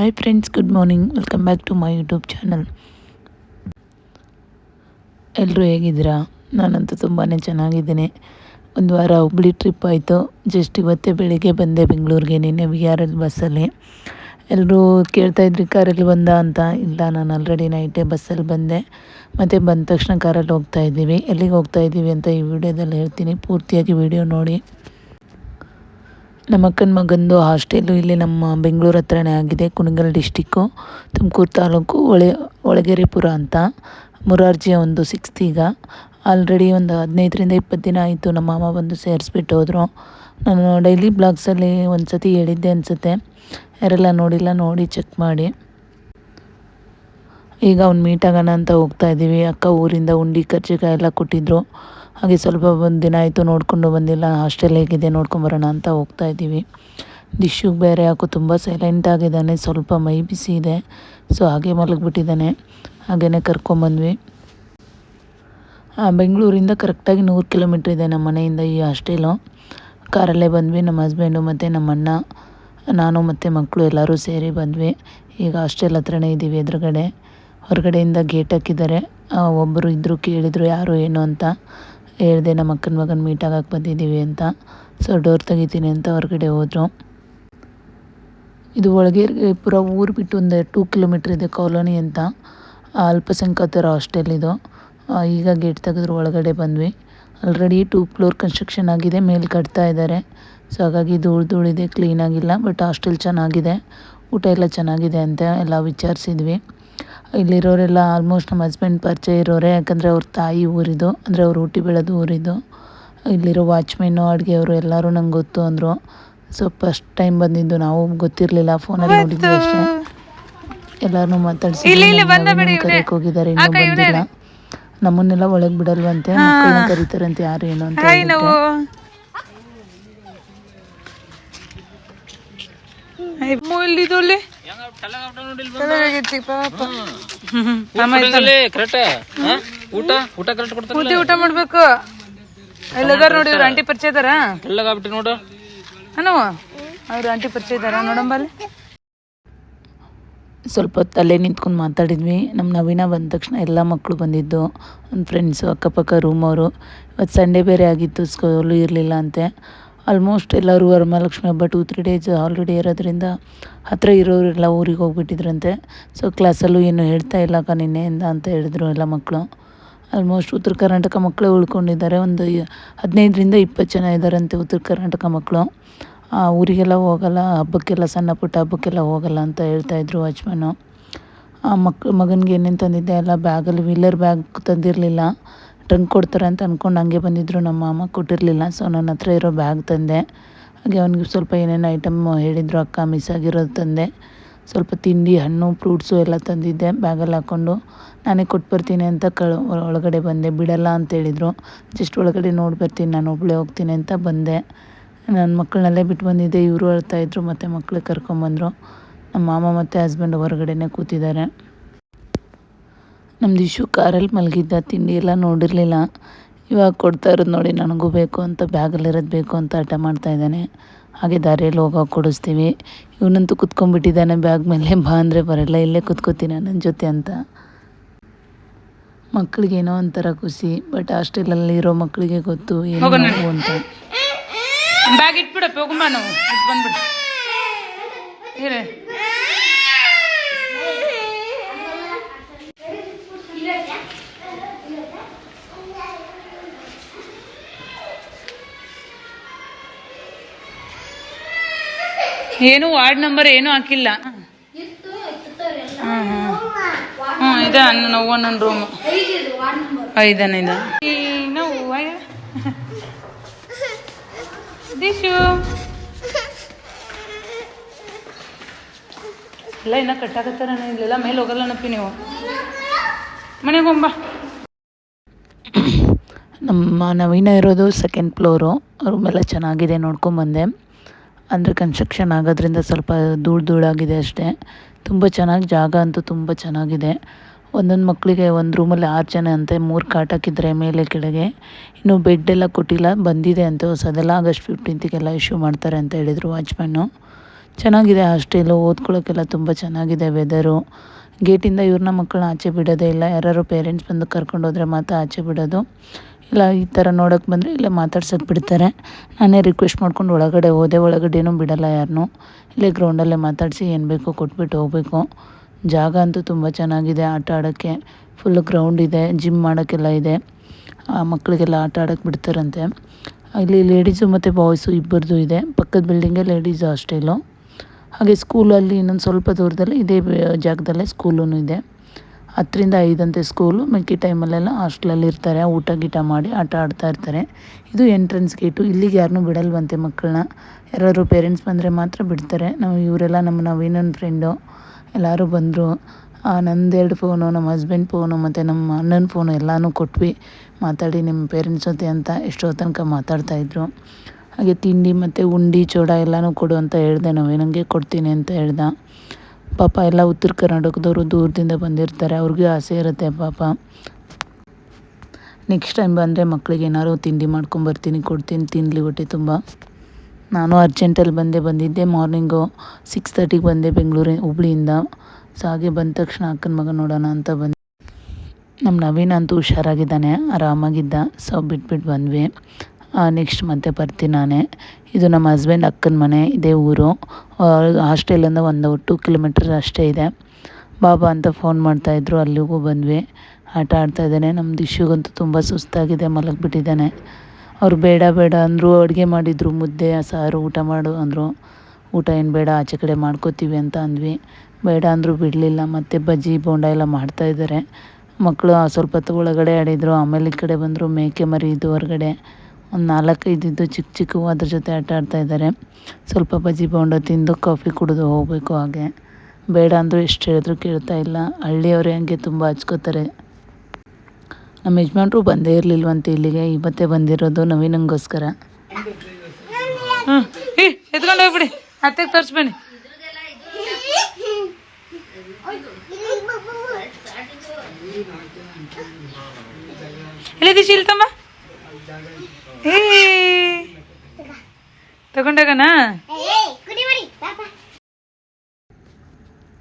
Hi friends good morning welcome back to my YouTube channel ಎಲ್ಲರೂ ಹೇಗಿದ್ದೀರಾ? ನಾನಂತೂ ತುಂಬಾ ಚೆನ್ನಾಗಿದ್ದೀನಿ. ಒಂದು ವಾರ ಹುಬ್ಳಿ ಟ್ರಿಪ್ ಆಯಿತು. ಜಸ್ಟ್ ಇವತ್ತೇ ಬೆಳಿಗ್ಗೆ ಬಂದೆ ಬೆಂಗಳೂರಿಗೆ, ನಿನ್ನೆ ವಿ ಆರ್ ಎಲ್ ಬಸ್ಸಲ್ಲಿ ಎಲ್ಲರೂ ಕೇಳ್ತಾಯಿದ್ರಿ ಕಾರಲ್ಲಿ ಬಂದ ಅಂತ? ಇಲ್ಲ, ನಾನು ಆಲ್ರೆಡಿ ನೈಟೇ ಬಸ್ಸಲ್ಲಿ ಬಂದೆ. ಮತ್ತು ಬಂದ ತಕ್ಷಣ ಕಾರಲ್ಲಿ ಹೋಗ್ತಾ ಇದ್ದೀವಿ. ಎಲ್ಲಿಗೆ ಹೋಗ್ತಾ ಇದ್ದೀವಿ ಅಂತ ಈ ವಿಡಿಯೋದಲ್ಲಿ ಹೇಳ್ತೀನಿ. ಪೂರ್ತಿಯಾಗಿ ವಿಡಿಯೋ ನೋಡಿ. ನಮ್ಮ ಅಕ್ಕನ ಮಗಂದು ಹಾಸ್ಟೆಲು ಇಲ್ಲಿ ನಮ್ಮ ಬೆಂಗಳೂರು ಹತ್ರನೇ ಆಗಿದೆ, ಕುಣಗಲ್ ಡಿಸ್ಟಿಕ್ಕು ತುಮಕೂರು ತಾಲೂಕು ಒಳೆ, ಒಳಗೆರೆಪುರ ಅಂತ. ಮುರಾರ್ಜಿಯ ಒಂದು ಸಿಕ್ಸ್ತ್ ಈಗ. ಆಲ್ರೆಡಿ ಒಂದು ಹದಿನೈದರಿಂದ ಇಪ್ಪತ್ತು ದಿನ ಆಯಿತು ನಮ್ಮ ಮಾಮ ಬಂದು ಸೇರಿಸ್ಬಿಟ್ಟು ಹೋದರು. ನಾನು ಡೈಲಿ ಬ್ಲಾಗ್ಸಲ್ಲಿ ಒಂದು ಸತಿ ಹೇಳಿದ್ದೆ ಅನಿಸುತ್ತೆ. ಯಾರೆಲ್ಲ ನೋಡಿಲ್ಲ ನೋಡಿ ಚೆಕ್ ಮಾಡಿ. ಈಗ ಅವ್ನು ಮೀಟ್ ಆಗೋಣ ಅಂತ ಹೋಗ್ತಾ ಇದ್ದೀವಿ ಅಕ್ಕ ಊರಿಂದ ಉಂಡಿ ಕರ್ಜಿಕಾಯಿ ಎಲ್ಲ ಕೊಟ್ಟಿದ್ರು. ಹಾಗೆ ಸ್ವಲ್ಪ ಒಂದು ದಿನ ಆಯಿತು ನೋಡಿಕೊಂಡು ಬಂದಿಲ್ಲ ಹಾಸ್ಟೆಲ್ ಹೇಗಿದೆ ನೋಡ್ಕೊಂಬರೋಣ ಅಂತ ಹೋಗ್ತಾ ಇದ್ದೀವಿ. ದಿಶುಗೆ ಬೇರೆ ಯಾಕೋ ತುಂಬ ಸೈಲೆಂಟ್ ಆಗಿದ್ದಾನೆ, ಸ್ವಲ್ಪ ಮೈ ಬಿಸಿ ಇದೆ ಸೊ ಹಾಗೆ ಮಲಗಿಬಿಟ್ಟಿದ್ದಾನೆ. ಹಾಗೇ ಕರ್ಕೊಂಬಂದ್ವಿ ಬೆಂಗಳೂರಿಂದ ಕರೆಕ್ಟಾಗಿ ನೂರು ಕಿಲೋಮೀಟ್ರ್ ಇದೆ ನಮ್ಮ ಮನೆಯಿಂದ ಈ ಹಾಸ್ಟೆಲು ಕಾರಲ್ಲೇ ಬಂದ್ವಿ, ನಮ್ಮ ಹಸ್ಬೆಂಡು ಮತ್ತು ನಮ್ಮ ಅಣ್ಣ, ನಾನು ಮತ್ತು ಮಕ್ಕಳು ಎಲ್ಲರೂ ಸೇರಿ ಬಂದ್ವಿ. ಈಗ ಹಾಸ್ಟೆಲ್ ಹತ್ರನೇ ಇದ್ದೀವಿ ಎದುರುಗಡೆ. ಹೊರಗಡೆಯಿಂದ ಗೇಟ್ ಹಾಕಿದ್ದಾರೆ. ಒಬ್ಬರು ಇದ್ದರು ಕೇಳಿದರು, ಯಾರು, ಏನು ಅಂತ. ಹೇಳಿದೆ ನಮ್ಮ ಅಕ್ಕನ ಮಗನ ಮೀಟ್ ಆಗಕ್ಕೆ ಬಂದಿದ್ದೀವಿ ಅಂತ. ಸೊ ಡೋರ್ ತೆಗಿತೀನಿ ಅಂತ ಹೊರಗಡೆ ಹೋದರು. ಇದು ಒಳಗೆ ಪೂರ ಊರು ಬಿಟ್ಟು ಒಂದು ಟೂ ಕಿಲೋಮೀಟ್ರ್ ಇದೆ ಕಾಲೋನಿ ಅಂತ. ಅಲ್ಪಸಂಖ್ಯಾತರ ಹಾಸ್ಟೆಲ್ ಇದು. ಈಗ ಗೇಟ್ ತೆಗೆದ್ರು, ಒಳಗಡೆ ಬಂದ್ವಿ. ಆಲ್ರೆಡಿ ಟೂ ಫ್ಲೋರ್ ಕನ್ಸ್ಟ್ರಕ್ಷನ್ ಆಗಿದೆ, ಮೇಲೆ ಕಟ್ತಾ ಇದ್ದಾರೆ ಸೊ ಹಾಗಾಗಿ ಧೂಳು ಧೂಳಿದೆ ಕ್ಲೀನಾಗಿಲ್ಲ ಬಟ್ ಹಾಸ್ಟೆಲ್ ಚೆನ್ನಾಗಿದೆ. ಊಟ ಎಲ್ಲ ಚೆನ್ನಾಗಿದೆ ಅಂತ ಎಲ್ಲ ವಿಚಾರಿಸಿದ್ವಿ. ಇಲ್ಲಿರೋರೆಲ್ಲ ಆಲ್ಮೋಸ್ಟ್ ನಮ್ಮ ಹಸ್ಬೆಂಡ್ ಪರಿಚಯ ಇರೋರೆ ಯಾಕಂದರೆ ಅವ್ರ ತಾಯಿ ಊರಿದು ಅಂದರೆ ಅವ್ರು ಹುಟ್ಟಿ ಬೆಳೆದು ಊರಿದು. ಇಲ್ಲಿರೋ ವಾಚ್ಮೆನ್ನು ಅಡುಗೆಯವರು ಎಲ್ಲರೂ ನಂಗೆ ಗೊತ್ತು ಅಂದರು. ಸೊ ಫಸ್ಟ್ ಟೈಮ್ ಬಂದಿದ್ದು ನಾವು ಗೊತ್ತಿರಲಿಲ್ಲ ಫೋನಲ್ಲಿ ನೋಡಿದ್ವಿ ಅಷ್ಟೇ. ಎಲ್ಲರೂ ಮಾತಾಡಿಸಿ ಕರೆಯಕ್ಕೆ ಹೋಗಿದ್ದಾರೆ ಇನ್ನೂ ಬಂದಿಲ್ಲ. ನಮ್ಮನ್ನೆಲ್ಲ ಒಳಗೆ ಬಿಡಲ್ವಂತೆ ಮಕ್ಕಳನ್ನ ಕರೀತಾರಂತೆ ಯಾರು ಏನು ಅಂತ ಇಲ್ಲಿದೊಳ್ಳೆ ಊಟ? ಊಟ ಕರೆಕ್ಟ್ ಕೊಡ್ತಾರ ಪೂರ್ತಿ ಊಟ ಮಾಡ್ಬೇಕು. ಎಲ್ಲದಾರ ನೋಡಿ ಇವ್ರು ಆಂಟಿ ಪರಿಚಯ ಇದಾರ ತೆಳ್ಳಗಾಗ್ಬಿಟ್ಟು ನೋಡು. ಅವ್ರು ಆಂಟಿ ಪರಿಚಯ ಇದಾರ ನೋಡಂಬಲ್ಲಿ ಸ್ವಲ್ಪ ಹೊತ್ತು ನಿಂತ್ಕೊಂಡು ಮಾತಾಡಿದ್ವಿ. ನಮ್ಮ ನವೀನ ಬಂದ ತಕ್ಷಣ ಎಲ್ಲ ಮಕ್ಕಳು ಬಂದಿದ್ದು. ಒಂದು ಫ್ರೆಂಡ್ಸು ಅಕ್ಕಪಕ್ಕ ರೂಮವರು ಇವತ್ತು ಸಂಡೇ ಬೇರೆ ಆಗಿತ್ತು ಸ್ಕೂಲು ಇರಲಿಲ್ಲ ಅಂತೆ. ಆಲ್ಮೋಸ್ಟ್ ಎಲ್ಲರೂ ವರಮಹಾಲಕ್ಷ್ಮಿ ಹಬ್ಬ ಟೂ ತ್ರೀ ಡೇಸ್ ಹಾಲಿಡೇ ಇರೋದ್ರಿಂದ ಹತ್ತಿರ ಇರೋರೆಲ್ಲ ಊರಿಗೆ ಹೋಗ್ಬಿಟ್ಟಿದ್ರಂತೆ. ಸೊ ಕ್ಲಾಸಲ್ಲೂ ಏನು ಹೇಳ್ತಾ ಇಲ್ಲ ಅಕ್ಕ ನಿನ್ನೆಯಿಂದ ಅಂತ ಹೇಳಿದ್ರು ಎಲ್ಲ ಮಕ್ಕಳು ಆಲ್ಮೋಸ್ಟ್ ಉತ್ತರ ಕರ್ನಾಟಕ ಮಕ್ಕಳೇ ಉಳ್ಕೊಂಡಿದ್ದಾರೆ. ಒಂದು ಹದಿನೈದರಿಂದ ಇಪ್ಪತ್ತು ಜನ ಇದ್ದಾರಂತೆ ಉತ್ತರ ಕರ್ನಾಟಕ ಮಕ್ಕಳು. ಊರಿಗೆಲ್ಲ ಹೋಗಲ್ಲ, ಹಬ್ಬಕ್ಕೆಲ್ಲ ಸಣ್ಣ ಪುಟ್ಟ ಹಬ್ಬಕ್ಕೆಲ್ಲ ಹೋಗಲ್ಲ ಅಂತ ಹೇಳ್ತಾಯಿದ್ರು ವಾಚ್ಮನ್ನು ಆ ಮಕ್, ಮಗನಿಗೆ ಏನೇನು ತಂದಿದ್ದೆ ಎಲ್ಲ ಬ್ಯಾಗಲ್ಲಿ ವೀಲರ್ ಬ್ಯಾಗ್ ತಂದಿರಲಿಲ್ಲ. ಟ್ರಂಕ್ ಕೊಡ್ತಾರೆ ಅಂತ ಅಂದ್ಕೊಂಡು ಹಂಗೆ ಬಂದಿದ್ದರು ನಮ್ಮ ಮಾಮ ಕೊಟ್ಟಿರಲಿಲ್ಲ. ಸೊ ನನ್ನ ಹತ್ರ ಇರೋ ಬ್ಯಾಗ್ ತಂದೆ. ಹಾಗೆ ಅವನಿಗೆ ಸ್ವಲ್ಪ ಏನೇನು ಐಟಮ್ ಹೇಳಿದರು, ಅಕ್ಕ ಮಿಸ್ ಆಗಿರೋದು ತಂದೆ. ಸ್ವಲ್ಪ ತಿಂಡಿ, ಹಣ್ಣು ಫ್ರೂಟ್ಸು ಎಲ್ಲ ತಂದಿದ್ದೆ. ಬ್ಯಾಗಲ್ಲಿ ಹಾಕ್ಕೊಂಡು ನಾನೇ ಕೊಟ್ಟು ಬರ್ತೀನಿ ಅಂತ ಕಳ್, ಒಳಗಡೆ ಬಂದೆ. ಬಿಡಲ್ಲ ಅಂತ ಹೇಳಿದರು. ಜಸ್ಟ್ ಒಳಗಡೆ ನೋಡಿ ಬರ್ತೀನಿ. ನಾನು ಒಬ್ಬಳೇ ಹೋಗ್ತೀನಿ ಅಂತ ಬಂದೆ. ನನ್ನ ಮಕ್ಕಳನ್ನೆಲ್ಲೇ ಬಿಟ್ಟು ಬಂದಿದ್ದೆ. ಇವರು ಅಳ್ತಾಯಿದ್ರು ಮತ್ತು ಮಕ್ಕಳು ಕರ್ಕೊಂಬಂದರು ನಮ್ಮ ಮಾಮ ಮತ್ತು ಹಸ್ಬೆಂಡ್ ಹೊರಗಡೆನೇ ಕೂತಿದ್ದಾರೆ. ನಮ್ದು ಇಶು ಕಾರಲ್ಲಿ ಮಲಗಿದ್ದ ತಿಂಡಿ ಎಲ್ಲ ನೋಡಿರಲಿಲ್ಲ. ಇವಾಗ ಕೊಡ್ತಾ ಇರೋದು ನೋಡಿ ನನಗೂ ಬೇಕು ಅಂತ ಬ್ಯಾಗಲ್ಲಿರೋದು ಬೇಕು ಅಂತ ಹಠ ಮಾಡ್ತಾ ಇದ್ದಾನೆ. ಹಾಗೆ ದಾರಿಯಲ್ಲಿ ಹೋಗೋ ಕೊಡಿಸ್ತೀವಿ. ಇವನಂತೂ ಕುತ್ಕೊಂಡ್ಬಿಟ್ಟಿದ್ದಾನೆ ಬ್ಯಾಗ್ ಮೇಲೆ. ಬಾ ಅಂದರೆ ಬರಲ್ಲ ಇಲ್ಲೇ ಕುತ್ಕೋತೀನಿ ನನ್ನ ಜೊತೆ ಅಂತ. ಮಕ್ಕಳಿಗೆ ಏನೋ ಒಂಥರ ಖುಷಿ ಬಟ್ ಹಾಸ್ಟೆಲಲ್ಲಿ ಇರೋ ಮಕ್ಕಳಿಗೆ ಗೊತ್ತು ಏನು ಅಂತ. ಬ್ಯಾಗ್ ಇಟ್ಬಿಡಪ್ಪ ಹೋಗಮ್ಮ ನಾವು ಬಂದ್ಬಿಡು. ಏನು ವಾರ್ಡ್ ನಂಬರ್ ಏನು ಹಾಕಿಲ್ಲ. ಹ್ಞೂ ಇದೆ ನನ್ನ ನನ್ನ ರೂಮು ಐದನ ಇದೆ ದಿಶು. ಎಲ್ಲ ಇನ್ನ ಕಟ್ಟಾಕತ್ತಾರ ಇಲ್ಲೆಲ್ಲ ಮೇಲೆ ಹೋಗಲ್ಲ ನಪ್ಪಿ ನೀವು. ಮನೆಗೆ ಹೋಗ್ಬ ನಮ್ಮ ನವೀನ ಇರೋದು ಸೆಕೆಂಡ್ ಫ್ಲೋರು ರೂಮೆಲ್ಲ ಚೆನ್ನಾಗಿದೆ ನೋಡ್ಕೊಂಬಂದೆ ಅಂದರೆ ಕನ್ಸ್ಟ್ರಕ್ಷನ್ ಆಗೋದ್ರಿಂದ ಸ್ವಲ್ಪ ಧೂಳು ಧೂಳಾಗಿದೆ ಅಷ್ಟೇ. ತುಂಬ ಚೆನ್ನಾಗಿ ಜಾಗ ಅಂತೂ ತುಂಬ ಚೆನ್ನಾಗಿದೆ. ಒಂದೊಂದು ಮಕ್ಕಳಿಗೆ ಒಂದು ರೂಮಲ್ಲಿ ಆರು ಜನ ಅಂತೆ, ಮೂರು ಕಾಟ್ ಹಾಕಿದ್ದಾರೆ ಮೇಲೆ ಕೆಳಗೆ. ಇನ್ನು ಬೆಡ್ ಎಲ್ಲ ಕೊಟ್ಟಿಲ್ಲ, ಬಂದಿದೆ ಅಂತ ಹೊಸದೆಲ್ಲ ಆಗಸ್ಟ್ ಫಿಫ್ಟೀನ್ತಿಗೆಲ್ಲ ಇಶ್ಯೂ ಮಾಡ್ತಾರೆ ಅಂತ ಹೇಳಿದರು ವಾಚ್ಮ್ಯಾನು. ಚೆನ್ನಾಗಿದೆ ಹಾಸ್ಟೆಲು ಓದ್ಕೊಳ್ಳೋಕ್ಕೆಲ್ಲ ತುಂಬ ಚೆನ್ನಾಗಿದೆ ವೆದರು ಗೇಟಿಂದ ಇವ್ರನ್ನ ಮಕ್ಕಳನ್ನ ಆಚೆ ಬಿಡೋದೇ ಇಲ್ಲ ಯಾರು ಪೇರೆಂಟ್ಸ್ ಬಂದು ಕರ್ಕೊಂಡು ಹೋದರೆ ಮಾತ್ರ ಆಚೆ ಬಿಡೋದು. ಇಲ್ಲ, ಈ ಥರ ನೋಡೋಕೆ ಬಂದರೆ ಇಲ್ಲೇ ಮಾತಾಡ್ಸೋಕೆ ಬಿಡ್ತಾರೆ. ನಾನೇ ರಿಕ್ವೆಸ್ಟ್ ಮಾಡ್ಕೊಂಡು ಒಳಗಡೆ ಹೋದೆ ಒಳಗಡೆನೂ ಬಿಡಲ್ಲ ಯಾರನ್ನೂ ಇಲ್ಲೇ ಗ್ರೌಂಡಲ್ಲೇ ಮಾತಾಡಿಸಿ ಏನು ಬೇಕೋ ಕೊಟ್ಬಿಟ್ಟು ಹೋಗಬೇಕು. ಜಾಗ ಅಂತೂ ತುಂಬ ಚೆನ್ನಾಗಿದೆ ಆಟ ಆಡೋಕ್ಕೆ. ಫುಲ್ ಗ್ರೌಂಡ್ ಇದೆ ಜಿಮ್ ಮಾಡೋಕ್ಕೆಲ್ಲ ಇದೆ. ಆ ಮಕ್ಕಳಿಗೆಲ್ಲ ಆಟ ಆಡೋಕ್ಕೆ ಬಿಡ್ತಾರಂತೆ. ಅಲ್ಲಿ ಲೇಡೀಸು ಮತ್ತು ಬಾಯ್ಸು ಇಬ್ಬರದು ಇದೆ. ಪಕ್ಕದ ಬಿಲ್ಡಿಂಗೇ ಲೇಡೀಸ್ ಹಾಸ್ಟೆಲು ಹಾಗೆ ಸ್ಕೂಲಲ್ಲಿ ಇನ್ನೊಂದು ಸ್ವಲ್ಪ ದೂರದಲ್ಲಿ ಇದೇ ಜಾಗದಲ್ಲೇ ಸ್ಕೂಲೂ ಇದೆ. ಹತ್ತರಿಂದ ಐದಂತೆ ಸ್ಕೂಲು, ಮಿಕ್ಕಿ ಟೈಮಲ್ಲೆಲ್ಲ ಹಾಸ್ಟ್ಲಲ್ಲಿ ಇರ್ತಾರೆ, ಊಟ ಗೀಟ ಮಾಡಿ ಆಟ ಆಡ್ತಾ ಇರ್ತಾರೆ. ಇದು ಎಂಟ್ರೆನ್ಸ್ ಗೇಟು. ಇಲ್ಲಿಗೆ ಯಾರನ್ನೂ ಬಿಡಲ್ವಂತೆ ಮಕ್ಕಳನ್ನ. ಯಾರಾದ್ರು ಪೇರೆಂಟ್ಸ್ ಬಂದರೆ ಮಾತ್ರ ಬಿಡ್ತಾರೆ. ನಾವು ಇವರೆಲ್ಲ ನಮ್ಮ ನವೀನನ ಫ್ರೆಂಡು, ಎಲ್ಲರೂ ಬಂದರು. ನಂದೆರಡು ಫೋನು, ನಮ್ಮ ಹಸ್ಬೆಂಡ್ ಫೋನು, ಮತ್ತು ನಮ್ಮ ಅಣ್ಣನ ಫೋನು ಎಲ್ಲನೂ ಕೊಟ್ವಿ. ಮಾತಾಡಿ ನಿಮ್ಮ ಪೇರೆಂಟ್ಸ್ ಜೊತೆ ಅಂತ ಎಷ್ಟೋ ತನಕ ಮಾತಾಡ್ತಾಯಿದ್ರು ಹಾಗೆ ತಿಂಡಿ ಮತ್ತು ಉಂಡಿ, ಚೂಡ ಎಲ್ಲನೂ ಕೊಡು ಅಂತ ಹೇಳಿದೆ. ನಾವೇನಂಗೆ ಕೊಡ್ತೀನಿ ಅಂತ ಹೇಳ್ದ. ಪಾಪ ಎಲ್ಲ ಉತ್ತರ ಕರ್ನಾಟಕದವರು ದೂರದಿಂದ ಬಂದಿರ್ತಾರೆ, ಅವ್ರಿಗೂ ಆಸೆ ಇರುತ್ತೆ ಪಾಪ. ನೆಕ್ಸ್ಟ್ ಟೈಮ್ ಬಂದರೆ ಮಕ್ಕಳಿಗೆ ಏನಾದ್ರು ತಿಂಡಿ ಮಾಡ್ಕೊಂಬರ್ತೀನಿ ಕೊಡ್ತೀನಿ, ತಿನ್ಲಿ ಹೊಟ್ಟೆ ತುಂಬ. ನಾನು ಅರ್ಜೆಂಟಲ್ಲಿ ಬಂದೆ ಬಂದಿದ್ದೆ ಮಾರ್ನಿಂಗು ಸಿಕ್ಸ್ ತರ್ಟಿಗೆ ಬಂದೆ ಬೆಂಗಳೂರಿನ ಹುಬ್ಳಿಯಿಂದ. ಸೊ ಹಾಗೆ ಬಂದ ತಕ್ಷಣ ಅಕ್ಕನ ಮಗ ನೋಡೋಣ ಅಂತ ಬಂದೆ. ನಮ್ಮ ನವೀನ್ ಅಂತೂ ಹುಷಾರಾಗಿದ್ದಾನೆ, ಆರಾಮಾಗಿದ್ದ, ಸೊ ಬಿಟ್ಬಿಟ್ಟು ಬಂದ್ವಿ. ನೆಕ್ಸ್ಟ್ ಮತ್ತೆ ಬರ್ತೀನಿ ನಾನೇ. ಇದು ನಮ್ಮ ಹಸ್ಬೆಂಡ್ ಅಕ್ಕನ ಮನೆ, ಇದೇ ಊರು. ಹಾಸ್ಟೆಲಿಂದ ಒಂದು ಟೂ ಕಿಲೋಮೀಟರ್ ಅಷ್ಟೇ ಇದೆ. ಬಾಬಾ ಅಂತ ಫೋನ್ ಮಾಡ್ತಾಯಿದ್ರು ಅಲ್ಲಿಗೂ ಬಂದ್ವಿ. ಆಟ ಆಡ್ತಾ ಇದ್ದಾನೆ. ದಿಶುಗಂತೂ ತುಂಬ ಸುಸ್ತಾಗಿದೆ, ಮಲಗಿಬಿಟ್ಟಿದ್ದಾನೆ. ಅವ್ರು ಬೇಡ ಬೇಡ ಅಂದರು, ಅಡುಗೆ ಮಾಡಿದರು, ಮುದ್ದೆ, ಸಾರು, ಊಟ ಮಾಡು ಅಂದರು. ಊಟ ಏನು ಬೇಡ, ಆಚೆ ಕಡೆ ಮಾಡ್ಕೋತೀವಿ ಅಂತ ಅಂದ್ವಿ. ಬೇಡ ಅಂದರೂ ಬಿಡಲಿಲ್ಲ, ಮತ್ತು ಬಜ್ಜಿ, ಬೋಂಡ ಎಲ್ಲ ಮಾಡ್ತಾಯಿದ್ದಾರೆ ಮಕ್ಕಳು ಸ್ವಲ್ಪ ಹೊತ್ತು ಒಳಗಡೆ ಆಡಿದರು, ಆಮೇಲೆ ಈ ಕಡೆ ಬಂದರು, ಮೇಕೆ ಮರಿ ಇದು ಹೊರಗಡೆ. ಒಂದು ನಾಲ್ಕೈದು ಇದ್ದು ಚಿಕ್ಕ ಚಿಕ್ಕವು ಅದ್ರ ಜೊತೆ ಆಟ ಆಡ್ತಾ ಇದ್ದಾರೆ ಸ್ವಲ್ಪ ಬಜ್ಜಿ ಬೋಂಡ ತಿಂದು ಕಾಫಿ ಕುಡಿದು ಹೋಗಬೇಕು ಹಾಗೆ. ಬೇಡ ಅಂದರೂ ಎಷ್ಟು ಹೇಳಿದ್ರು ಕೇಳ್ತಾ ಇಲ್ಲ. ಹಳ್ಳಿಯವರೇ ಹಂಗೆ ತುಂಬ ಹಚ್ಕೋತಾರೆ. ನಮ್ಮ ಯಜಮಾನ್ರು ಬಂದೇ ಇರಲಿಲ್ವಂತೆ ಇಲ್ಲಿಗೆ. ಇವತ್ತೇ ಬಂದಿರೋದು ನವೀನಂಗೋಸ್ಕರ. ಹ್ಞೂ ಹೋಗ್ಬಿಡಿ. ಇಲ್ಲಿ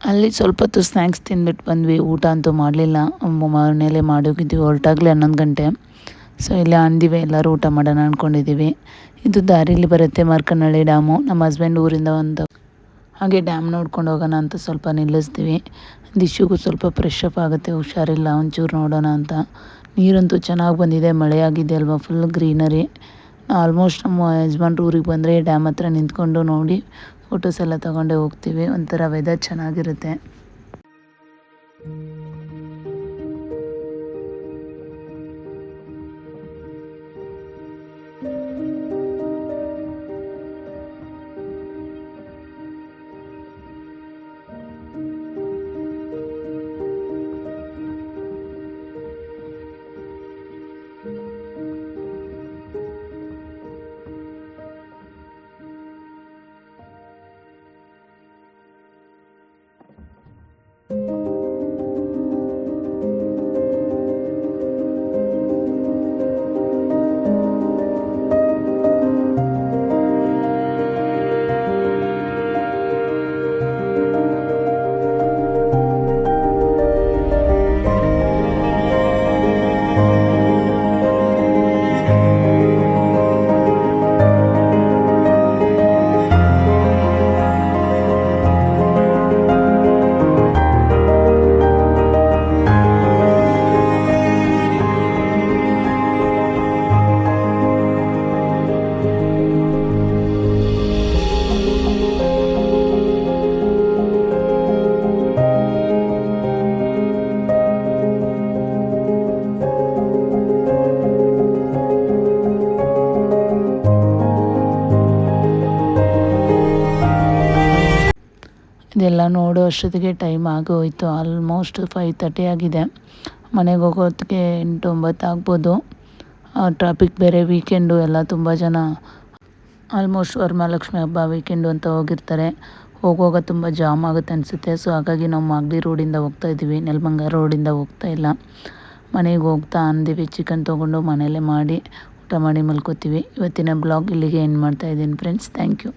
ಅಲ್ಲಿ ಸ್ವಲ್ಪ ಹೊತ್ತು ಸ್ನ್ಯಾಕ್ಸ್ ತಿಂದ್ಬಿಟ್ಟು ಬಂದ್ವಿ. ಊಟ ಅಂತೂ ಮಾಡಲಿಲ್ಲ. ಮನೇಲೆ ಮಾಡಿ ಹೋಗಿದ್ವಿ. ಹೊರಟಾಗ್ಲೇ ಹನ್ನೊಂದು ಗಂಟೆ. ಸೊ ಇಲ್ಲೇ ಅಂದಿವೆ. ಎಲ್ಲರೂ ಊಟ ಮಾಡೋಣ ಅಂದ್ಕೊಂಡಿದ್ದೀವಿ ಇದು ದಾರಿಲಿ ಬರುತ್ತೆ ಮಾರ್ಕನಹಳ್ಳಿ ಡ್ಯಾಮು. ನಮ್ಮ ಹಸ್ಬೆಂಡ್ ಊರಿಂದ ಒಂದು ಹಾಗೆ ಡ್ಯಾಮ್ ನೋಡ್ಕೊಂಡು ಹೋಗೋಣ ಅಂತ ಸ್ವಲ್ಪ ನಿಲ್ಲಿಸ್ತೀವಿ. ದಿಶುಗೂ ಸ್ವಲ್ಪ ಫ್ರೆಶ್ ಅಪ್ ಆಗುತ್ತೆ. ಹುಷಾರಿಲ್ಲ. ಒಂಚೂರು ನೋಡೋಣ ಅಂತ. ನೀರಂತೂ ಚೆನ್ನಾಗಿ ಬಂದಿದೆ ಮಳೆ ಆಗಿದೆ ಅಲ್ವಾ ಫುಲ್ ಗ್ರೀನರಿ ಆಲ್ಮೋಸ್ಟ್ ನಮ್ಮ ಯಜಮಾನ್ರು ಊರಿಗೆ ಬಂದರೆ ಡ್ಯಾಮ್ ಹತ್ರ ನಿಂತ್ಕೊಂಡು ನೋಡಿ ಫೋಟೋಸ್ ಎಲ್ಲ ತಗೊಂಡೇ ಹೋಗ್ತೀವಿ, ಒಂಥರ ವೆದರ್ ಚೆನ್ನಾಗಿರುತ್ತೆ. ಇದೆಲ್ಲ ನೋಡೋ, ಅಷ್ಟೊತ್ತಿಗೆ ಟೈಮ್ ಆಗೋಯ್ತು. ಆಲ್ಮೋಸ್ಟ್ ಫೈವ್ ತರ್ಟಿ ಆಗಿದೆ. ಮನೆಗೆ ಹೋಗೋದಕ್ಕೆ ಎಂಟು ಒಂಬತ್ತು ಆಗ್ಬೋದು. ಟ್ರಾಫಿಕ್ ಬೇರೆ ವೀಕೆಂಡು ಎಲ್ಲ ತುಂಬ ಜನ ಆಲ್ಮೋಸ್ಟ್ ವರಮಹಾಲಕ್ಷ್ಮಿ ಹಬ್ಬ ವೀಕೆಂಡು ಅಂತ ಹೋಗಿರ್ತಾರೆ. ಹೋಗುವಾಗ ತುಂಬ ಜಾಮ್ ಆಗುತ್ತೆ ಅನಿಸುತ್ತೆ. ಸೊ ಹಾಗಾಗಿ ನಾವು ಮಾಗಡಿ ರೋಡಿಂದ ಹೋಗ್ತಾ ಇದ್ದೀವಿ. ನೆಲಮಂಗ ರೋಡಿಂದ ಹೋಗ್ತಾ ಇಲ್ಲ. ಮನೆಗೆ ಹೋಗ್ತಾ ಅಂದಿವಿ. ಚಿಕನ್ ತೊಗೊಂಡು ಮನೆಯಲ್ಲೇ ಮಾಡಿ ಊಟ ಮಾಡಿ ಮಲ್ಕೋತೀವಿ. ಇವತ್ತಿನ ಬ್ಲಾಗ್ ಇಲ್ಲಿಗೆ ಏನು ಮಾಡ್ತಾ ಇದ್ದೀನಿ ಫ್ರೆಂಡ್ಸ್ ಥ್ಯಾಂಕ್ ಯು